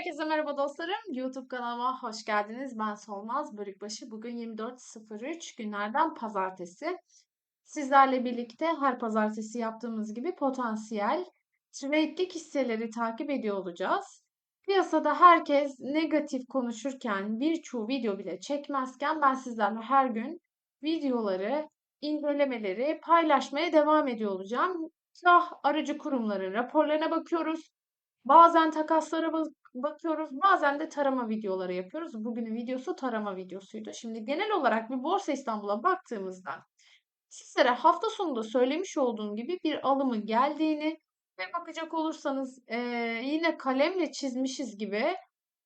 Herkese merhaba dostlarım. YouTube kanalıma hoş geldiniz. Ben Solmaz Bölükbaşı. Bugün 24.03 günlerden pazartesi. Sizlerle birlikte her pazartesi yaptığımız gibi potansiyel trade'lik hisseleri takip ediyor olacağız. Piyasada herkes negatif konuşurken birçoğu video bile çekmezken ben sizlerle her gün videoları, incelemeleri paylaşmaya devam ediyor olacağım. Kah aracı kurumların raporlarına bakıyoruz. Bazen takaslara bakıyoruz, bazen de tarama videoları yapıyoruz. Bugünün videosu tarama videosuydu. Şimdi genel olarak bir Borsa İstanbul'a baktığımızda sizlere hafta sonunda söylemiş olduğum gibi bir alımın geldiğini ve bakacak olursanız eee, yine kalemle çizmişiz gibi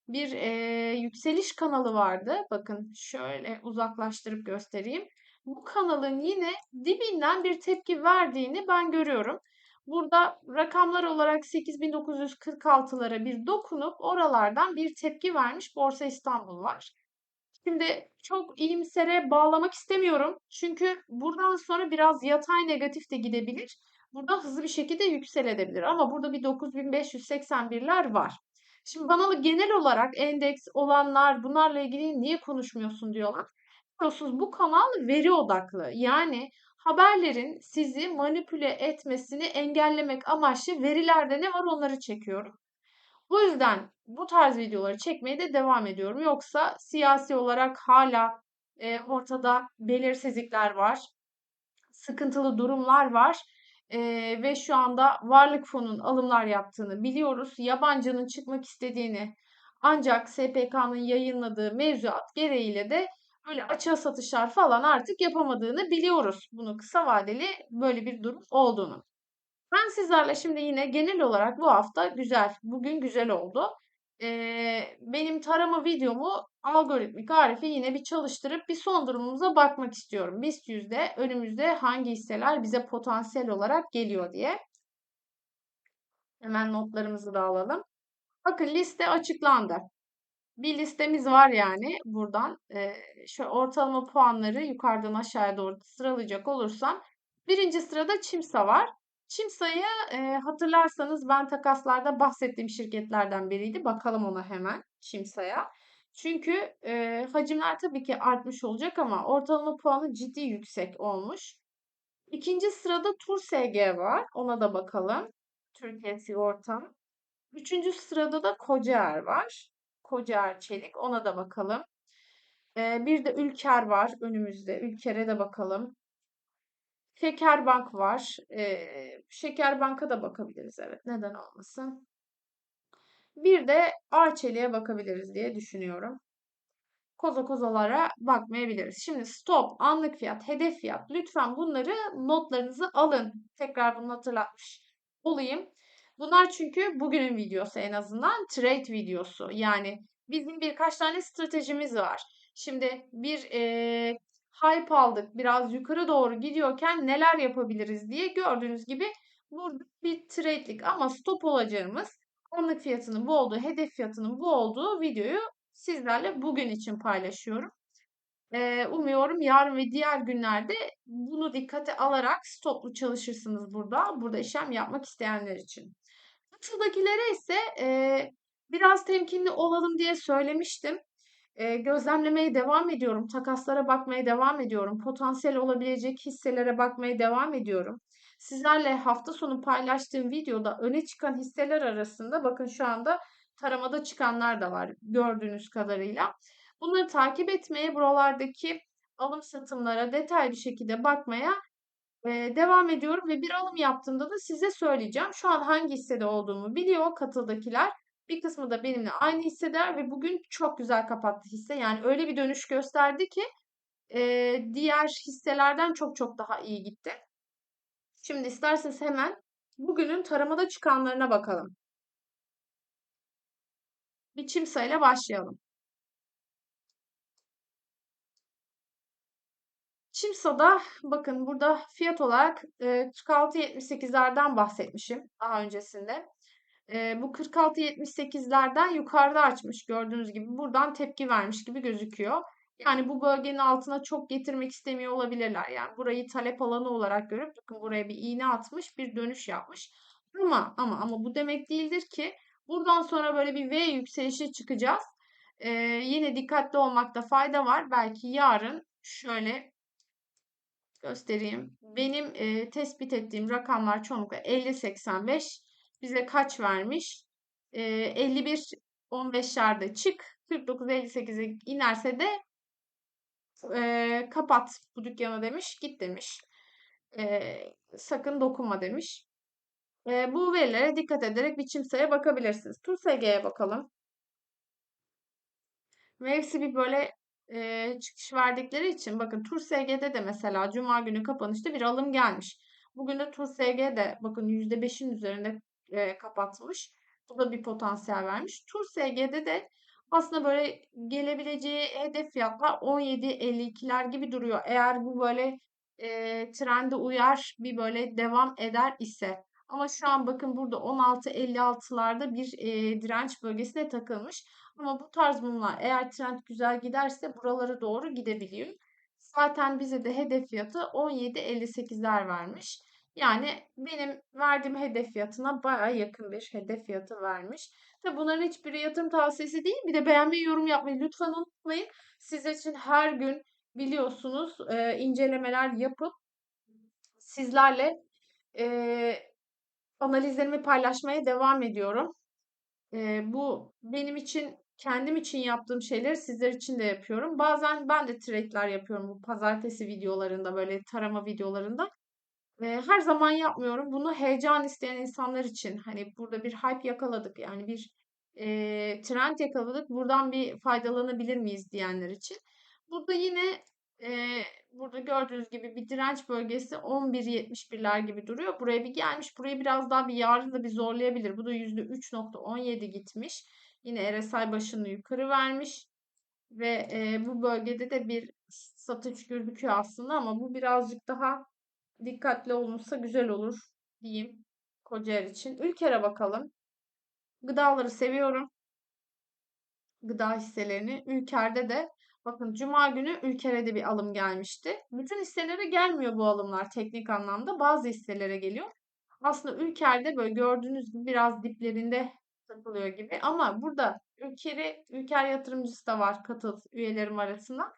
bir eee, yükseliş kanalı vardı. Bakın şöyle uzaklaştırıp göstereyim. Bu kanalın yine dibinden bir tepki verdiğini ben görüyorum. Burada rakamlar olarak 8946'lara bir dokunup oralardan bir tepki vermiş Borsa İstanbul var. Şimdi çok iyimsere bağlamak istemiyorum. Çünkü buradan sonra biraz yatay negatif de gidebilir. Burada hızlı bir şekilde yükselebilir. Ama burada bir 9581'ler var. Şimdi bana genel olarak endeks olanlar bunlarla ilgili niye konuşmuyorsun diyorlar. Biliyorsunuz bu kanal veri odaklı. Yani haberlerin sizi manipüle etmesini engellemek amaçlı verilerde ne var onları çekiyorum. Bu yüzden bu tarz videoları çekmeye de devam ediyorum. Yoksa siyasi olarak hala e, ortada belirsizlikler var, sıkıntılı durumlar var E, ve şu anda varlık fonunun alımlar yaptığını biliyoruz. Yabancının çıkmak istediğini ancak SPK'nın yayınladığı mevzuat gereğiyle de böyle açığa satışlar falan artık yapamadığını biliyoruz. Bunu kısa vadeli böyle bir durum olduğunu. Ben sizlerle şimdi yine genel olarak bu hafta güzel, bugün güzel oldu. Ee, benim tarama videomu algoritmik Arif'i yine bir çalıştırıp bir son durumumuza bakmak istiyorum. BIST yüzde önümüzde hangi hisseler bize potansiyel olarak geliyor diye. Hemen notlarımızı da alalım. Bakın liste açıklandı. Bir listemiz var yani buradan. E, şu ortalama puanları yukarıdan aşağıya doğru sıralayacak olursam. Birinci sırada Çimsa var. Çimsa'yı e, hatırlarsanız ben takaslarda bahsettiğim şirketlerden biriydi. Bakalım ona hemen Çimsa'ya. Çünkü e, hacimler tabii ki artmış olacak ama ortalama puanı ciddi yüksek olmuş. İkinci sırada Tur SG var. Ona da bakalım. Türkiye Sigorta. Üçüncü sırada da Kocaer var. Kocaer Çelik. Ona da bakalım. Ee, bir de Ülker var önümüzde. Ülker'e de bakalım. Şekerbank var. Ee, Şekerbank'a da bakabiliriz. Evet. Neden olmasın? Bir de Arçelik'e bakabiliriz diye düşünüyorum. Koza kozalara bakmayabiliriz. Şimdi stop, anlık fiyat, hedef fiyat. Lütfen bunları notlarınızı alın. Tekrar bunu hatırlatmış olayım. Bunlar çünkü bugünün videosu en azından trade videosu. Yani bizim birkaç tane stratejimiz var. Şimdi bir e, hype aldık biraz yukarı doğru gidiyorken neler yapabiliriz diye gördüğünüz gibi burada bir trade'lik ama stop olacağımız anlık fiyatının bu olduğu, hedef fiyatının bu olduğu videoyu sizlerle bugün için paylaşıyorum. Ee, umuyorum yarın ve diğer günlerde bunu dikkate alarak stoplu çalışırsınız burada. Burada işlem yapmak isteyenler için. Şuradakilere ise e, biraz temkinli olalım diye söylemiştim. E, gözlemlemeye devam ediyorum. Takaslara bakmaya devam ediyorum. Potansiyel olabilecek hisselere bakmaya devam ediyorum. Sizlerle hafta sonu paylaştığım videoda öne çıkan hisseler arasında bakın şu anda taramada çıkanlar da var gördüğünüz kadarıyla. Bunları takip etmeye, buralardaki alım satımlara detaylı şekilde bakmaya e, devam ediyorum ve bir alım yaptığımda da size söyleyeceğim. Şu an hangi hissede olduğumu biliyor katıldakiler. Bir kısmı da benimle aynı hisseler ve bugün çok güzel kapattı hisse. Yani öyle bir dönüş gösterdi ki e, diğer hisselerden çok çok daha iyi gitti. Şimdi isterseniz hemen bugünün taramada çıkanlarına bakalım. Biçim sayıyla başlayalım. Çimsa'da bakın burada fiyat olarak e, 46.78'lerden bahsetmişim daha öncesinde. E, bu 46.78'lerden yukarıda açmış gördüğünüz gibi buradan tepki vermiş gibi gözüküyor. Yani bu bölgenin altına çok getirmek istemiyor olabilirler. Yani burayı talep alanı olarak görüp bakın buraya bir iğne atmış bir dönüş yapmış. Ama ama ama bu demek değildir ki Buradan sonra böyle bir V yükselişi çıkacağız. Ee, yine dikkatli olmakta fayda var. Belki yarın şöyle göstereyim. Benim e, tespit ettiğim rakamlar çoğunlukla 50-85 bize kaç vermiş? E, 51 15'lerde çık 49-58'e inerse de e, kapat bu dükkanı demiş git demiş. E, sakın dokunma demiş. E, bu verilere dikkat ederek biçim sayıya bakabilirsiniz. TUSG'ye bakalım. Ve bir böyle e, çıkış verdikleri için bakın TURSG'de de mesela Cuma günü kapanışta bir alım gelmiş. Bugün de TURSG'de bakın %5'in üzerinde e, kapatmış. Bu da bir potansiyel vermiş. TURSG'de de aslında böyle gelebileceği hedef fiyatlar 17.52'ler gibi duruyor. Eğer bu böyle e, trende uyar bir böyle devam eder ise. Ama şu an bakın burada 16.56'larda bir e, direnç bölgesine takılmış. Ama bu tarz mumlar eğer trend güzel giderse buralara doğru gidebiliyor. Zaten bize de hedef fiyatı 17.58'ler vermiş. Yani benim verdiğim hedef fiyatına baya yakın bir hedef fiyatı vermiş. Tabi bunların hiçbiri yatırım tavsiyesi değil. Bir de beğenmeyi, yorum yapmayı lütfen unutmayın. Sizler için her gün biliyorsunuz e, incelemeler yapıp sizlerle e, analizlerimi paylaşmaya devam ediyorum. E, bu benim için kendim için yaptığım şeyleri sizler için de yapıyorum. Bazen ben de trade'ler yapıyorum bu pazartesi videolarında böyle tarama videolarında. Ve her zaman yapmıyorum. Bunu heyecan isteyen insanlar için hani burada bir hype yakaladık yani bir e, trend yakaladık. Buradan bir faydalanabilir miyiz diyenler için. Burada yine e, burada gördüğünüz gibi bir direnç bölgesi 11.71'ler gibi duruyor. Buraya bir gelmiş. Burayı biraz daha bir yarın da bir zorlayabilir. Bu da %3.17 gitmiş. Yine RSI başını yukarı vermiş. Ve e, bu bölgede de bir satış gözüküyor aslında ama bu birazcık daha dikkatli olunsa güzel olur diyeyim Kocaeli için. Ülker'e bakalım. Gıdaları seviyorum. Gıda hisselerini. Ülker'de de bakın Cuma günü Ülker'e de bir alım gelmişti. Bütün hisselere gelmiyor bu alımlar teknik anlamda. Bazı hisselere geliyor. Aslında Ülker'de böyle gördüğünüz gibi biraz diplerinde takılıyor gibi. Ama burada Ülker'i, Ülker yatırımcısı da var katıl üyelerim arasında.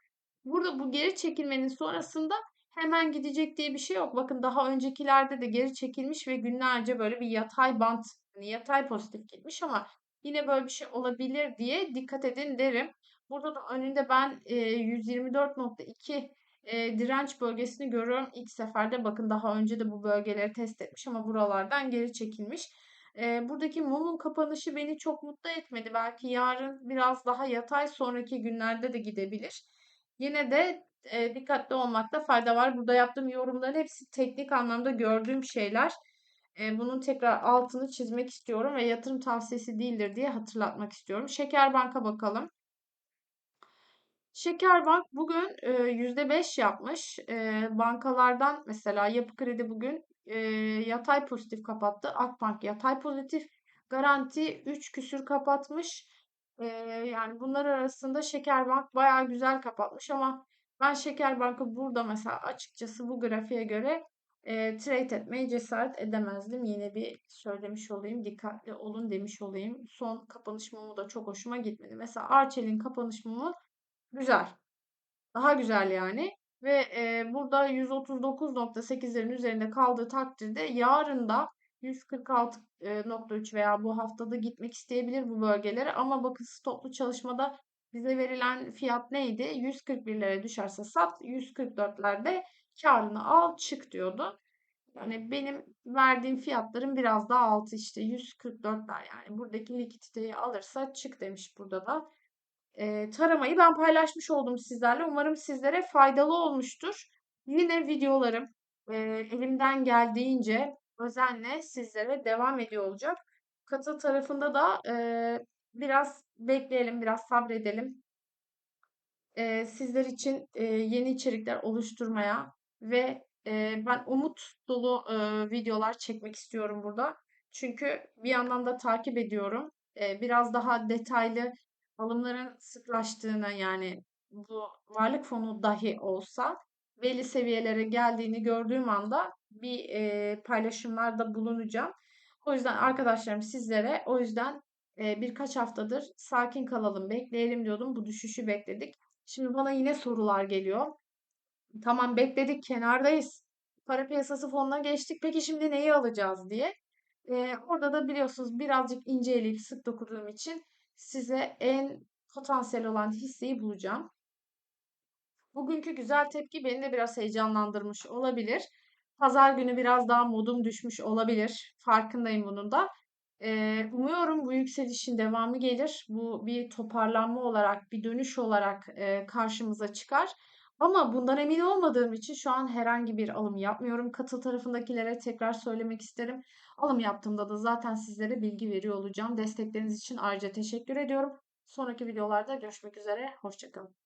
Burada bu geri çekilmenin sonrasında hemen gidecek diye bir şey yok. Bakın daha öncekilerde de geri çekilmiş ve günlerce böyle bir yatay bant, hani yatay pozitif gitmiş ama yine böyle bir şey olabilir diye dikkat edin derim. Burada da önünde ben e, 124.2 e, direnç bölgesini görüyorum. İlk seferde bakın daha önce de bu bölgeleri test etmiş ama buralardan geri çekilmiş. E, buradaki mumun kapanışı beni çok mutlu etmedi. Belki yarın biraz daha yatay sonraki günlerde de gidebilir. Yine de e, dikkatli olmakta fayda var. Burada yaptığım yorumların hepsi teknik anlamda gördüğüm şeyler. E, bunun tekrar altını çizmek istiyorum ve yatırım tavsiyesi değildir diye hatırlatmak istiyorum. Şeker Bank'a bakalım. Şekerbank bugün e, %5 yapmış. Bankalardan mesela Yapı Kredi bugün e, yatay pozitif kapattı. Akbank yatay pozitif. Garanti 3 küsür kapatmış. E, yani bunlar arasında Şekerbank bayağı güzel kapatmış ama ben Şekerbank'ı burada mesela açıkçası bu grafiğe göre e, trade etmeye cesaret edemezdim. Yine bir söylemiş olayım, dikkatli olun demiş olayım. Son kapanış mumu da çok hoşuma gitmedi. Mesela Arçelik'in kapanış mumu güzel. Daha güzel yani. Ve e, burada 139.8'lerin üzerinde kaldığı takdirde yarın da 146.3 veya bu haftada gitmek isteyebilir bu bölgelere. Ama bakın stoplu çalışmada bize verilen fiyat neydi? 141'lere düşerse sat, 144'lerde karını al çık diyordu. Yani benim verdiğim fiyatların biraz daha altı işte 144'ler yani buradaki likiditeyi alırsa çık demiş burada da. E, taramayı ben paylaşmış oldum sizlerle. Umarım sizlere faydalı olmuştur. Yine videolarım e, elimden geldiğince özenle sizlere devam ediyor olacak. Katıl tarafında da e, biraz bekleyelim, biraz sabredelim. E, sizler için e, yeni içerikler oluşturmaya ve e, ben umut dolu e, videolar çekmek istiyorum burada. Çünkü bir yandan da takip ediyorum. E, biraz daha detaylı alımların sıklaştığını yani bu varlık fonu dahi olsa belli seviyelere geldiğini gördüğüm anda bir e, paylaşımlarda bulunacağım. O yüzden arkadaşlarım sizlere o yüzden Eee, birkaç haftadır sakin kalalım, bekleyelim diyordum. Bu düşüşü bekledik. Şimdi bana yine sorular geliyor. Tamam bekledik, kenardayız. Para piyasası fonuna geçtik. Peki şimdi neyi alacağız diye. Eee, orada da biliyorsunuz birazcık ince eleyip sık dokuduğum için size en potansiyel olan hisseyi bulacağım. Bugünkü güzel tepki beni de biraz heyecanlandırmış olabilir. Pazar günü biraz daha modum düşmüş olabilir. Farkındayım bunun da. Eee, umuyorum bu yükselişin devamı gelir. Bu bir toparlanma olarak, bir dönüş olarak eee, karşımıza çıkar. Ama bundan emin olmadığım için şu an herhangi bir alım yapmıyorum. Katıl tarafındakilere tekrar söylemek isterim. Alım yaptığımda da zaten sizlere bilgi veriyor olacağım. Destekleriniz için ayrıca teşekkür ediyorum. Sonraki videolarda görüşmek üzere. Hoşça kalın.